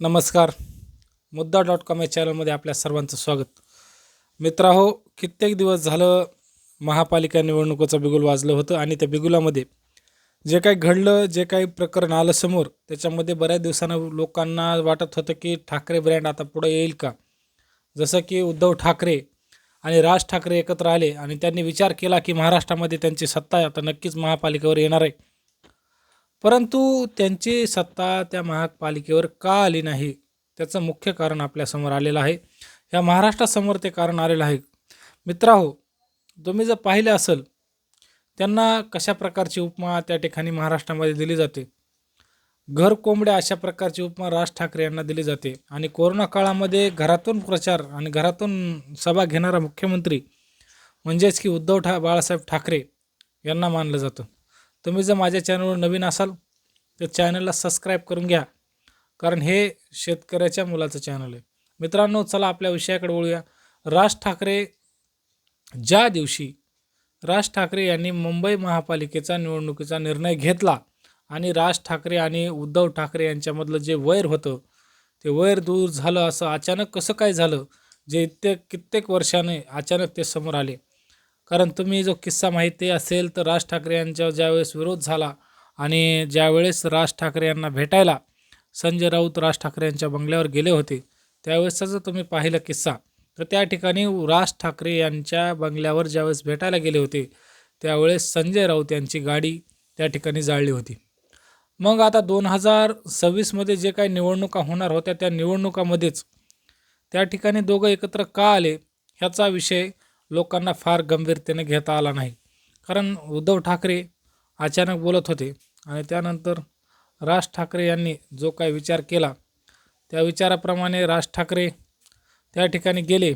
नमस्कार. मुद्दा dot com या चॅनलमध्ये आपल्या सर्वांचं स्वागत. मित्राहो कित्येक दिवस झालं महापालिका निवडणुकीचं बिगुल वाजलं होतं आणि त्या बिगुलामध्ये जे काही घडलं जे काही प्रकरण आलं समोर त्याच्यामध्ये बऱ्याच दिवसानं लोकांना वाटत होतं की ठाकरे ब्रँड आता पुढे येईल का? जसं की उद्धव ठाकरे आणि राज ठाकरे एकत्र आले आणि त्यांनी विचार केला की महाराष्ट्रामध्ये त्यांची सत्ता आता नक्कीच महापालिकेवर येणार आहे. परंतु त्यांची सत्ता त्या महापालिकेवर का आली नाही त्याचं मुख्य कारण आपल्यासमोर आलेलं आहे. या महाराष्ट्रासमोर ते कारण आलेलं आहे. मित्राहो तुम्ही जर पाहिले असेल त्यांना कशा प्रकारची उपमा त्या ठिकाणी महाराष्ट्रामध्ये दिली जाते? घर कोंबड्या अशा प्रकारची उपमा राज ठाकरे यांना दिली जाते. आणि कोरोना काळामध्ये घरातून प्रचार आणि घरातून सभा घेणारा मुख्यमंत्री म्हणजेच की उद्धव ठा बाळासाहेब ठाकरे यांना मानलं जातं. तुम्ही जर माझ्या चॅनलवर नवीन असाल तर चॅनलला सबस्क्राईब करून घ्या. कारण हे शेतकऱ्याच्या मुलाचं चॅनल आहे. मित्रांनो चला आपल्या विषयाकडे वळूया. राज ठाकरे ज्या दिवशी राज ठाकरे यांनी मुंबई महापालिकेचा निवडणुकीचा निर्णय घेतला आणि राज ठाकरे आणि उद्धव ठाकरे यांच्यामधलं जे वैर होतं ते वैर दूर झालं असं अचानक कसं काय झालं जे इत्येक कित्येक वर्षाने अचानक ते समोर आले? कारण तुम्ही जो किस्सा माहिती असेल तर राज ठाकरे यांच्या ज्यावेळेस विरोध झाला आणि ज्यावेळेस राज ठाकरे यांना भेटायला संजय राऊत राज ठाकरे यांच्या बंगल्यावर गेले होते त्यावेळेसचा जर तुम्ही पाहिलं किस्सा तर त्या ठिकाणी राज ठाकरे यांच्या बंगल्यावर ज्यावेळेस भेटायला गेले होते त्यावेळेस संजय राऊत यांची गाडी त्या ठिकाणी जाळली होती. मग आता दोन हजार सव्वीसमध्ये जे काही निवडणुका होणार होत्या त्या निवडणुकामध्येच त्या ठिकाणी दोघं एकत्र का आले ह्याचा विषय लोकांना फार गंभीरतेने घेता आला नाही. कारण उद्धव ठाकरे अचानक बोलत होते आणि त्यानंतर राज ठाकरे यांनी जो काही विचार केला त्या विचाराप्रमाणे राज ठाकरे त्या ठिकाणी गेले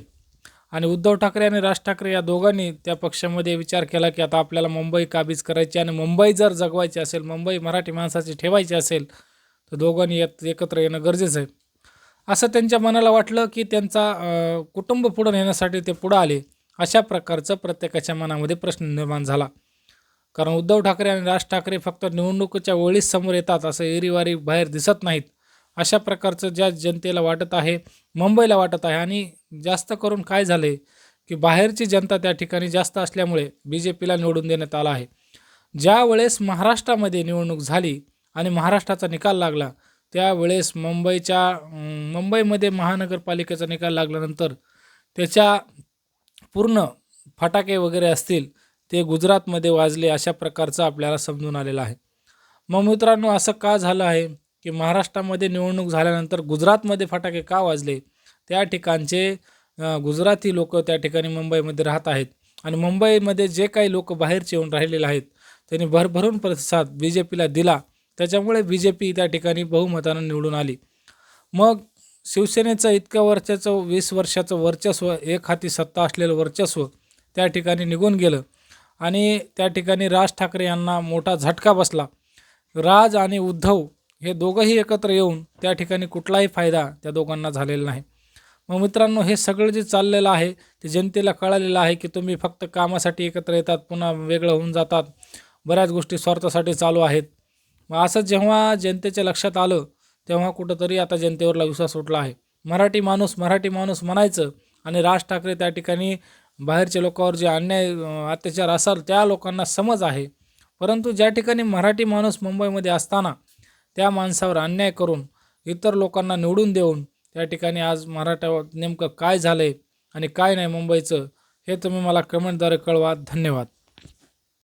आणि उद्धव ठाकरे आणि राज ठाकरे या दोघांनी त्या पक्षामध्ये विचार केला की आता आपल्याला मुंबई काबीज करायची आणि मुंबई जर जगवायची असेल मुंबई मराठी माणसाची ठेवायची असेल तर दोघांनी येत एकत्र येणं गरजेचं आहे. असं त्यांच्या मनाला वाटलं की त्यांचा कुटुंब पुढं नेण्यासाठी ते पुढं आले. अशा प्रकारचं प्रत्येकाच्या मनामध्ये प्रश्न निर्माण झाला. कारण उद्धव ठाकरे आणि राज ठाकरे फक्त निवडणुकीच्या वेळीच समोर येतात असं एरीवारी बाहेर दिसत नाहीत. अशा प्रकारचं ज्या जनतेला वाटत आहे मुंबईला वाटत आहे आणि जास्त करून काय झालं आहे की बाहेरची जनता त्या ठिकाणी जास्त असल्यामुळे बी जे पीला निवडून देण्यात आला आहे. ज्या वेळेस महाराष्ट्रामध्ये निवडणूक झाली आणि महाराष्ट्राचा निकाल लागला त्यावेळेस मुंबईच्या मुंबईमध्ये महानगरपालिकेचा निकाल लागल्यानंतर त्याच्या पूर्ण फटाके वगैरे असतील ते गुजरातमध्ये वाजले अशा प्रकारचं आपल्याला समजून आलेलं आहे. मग मित्रांनो असं का झालं आहे की महाराष्ट्रामध्ये निवडणूक झाल्यानंतर गुजरातमध्ये फटाके का वाजले? त्या ठिकाणचे गुजराती लोक त्या ठिकाणी मुंबईमध्ये राहत आहेत. आणि मुंबईमध्ये जे काही लोक बाहेरचे येऊन राहिलेले आहेत त्यांनी भरभरून प्रतिसाद बी जे पीला दिला. त्याच्यामुळे बी जे पी त्या ठिकाणी बहुमतानं निवडून आली. मग शिवसेनेचं इतक्या वर्षाचं वीस वर्षाचं वर्चस्व एक हाती सत्ता असलेलं वर्चस्व त्या ठिकाणी निघून गेलं. आणि त्या ठिकाणी राज ठाकरे यांना मोठा झटका बसला. राज आणि उद्धव हे दोघंही एकत्र येऊन त्या ठिकाणी कुठलाही फायदा त्या दोघांना झालेला नाही. मग मित्रांनो हे सगळं जे चाललेलं आहे ते जनतेला कळालेलं आहे की तुम्ही फक्त कामासाठी एकत्र येतात पुन्हा वेगळं होऊन जातात. बऱ्याच गोष्टी स्वार्थासाठी चालू आहेत. मग असं जेव्हा जनतेच्या लक्षात आलं तेव्हा कुठंतरी आता जनतेवरला विश्वास उठला आहे. मराठी माणूस मराठी माणूस म्हणायचं आणि राज ठाकरे त्या ठिकाणी बाहेरच्या लोकांवर जे अन्याय अत्याचार असाल त्या लोकांना समज आहे. परंतु ज्या ठिकाणी मराठी माणूस मुंबईमध्ये असताना त्या माणसावर अन्याय करून इतर लोकांना निवडून देऊन त्या ठिकाणी आज मराठा नेमकं काय झालं आहे आणि काय नाही मुंबईचं हे तुम्ही मला कमेंटद्वारे कळवा. धन्यवाद.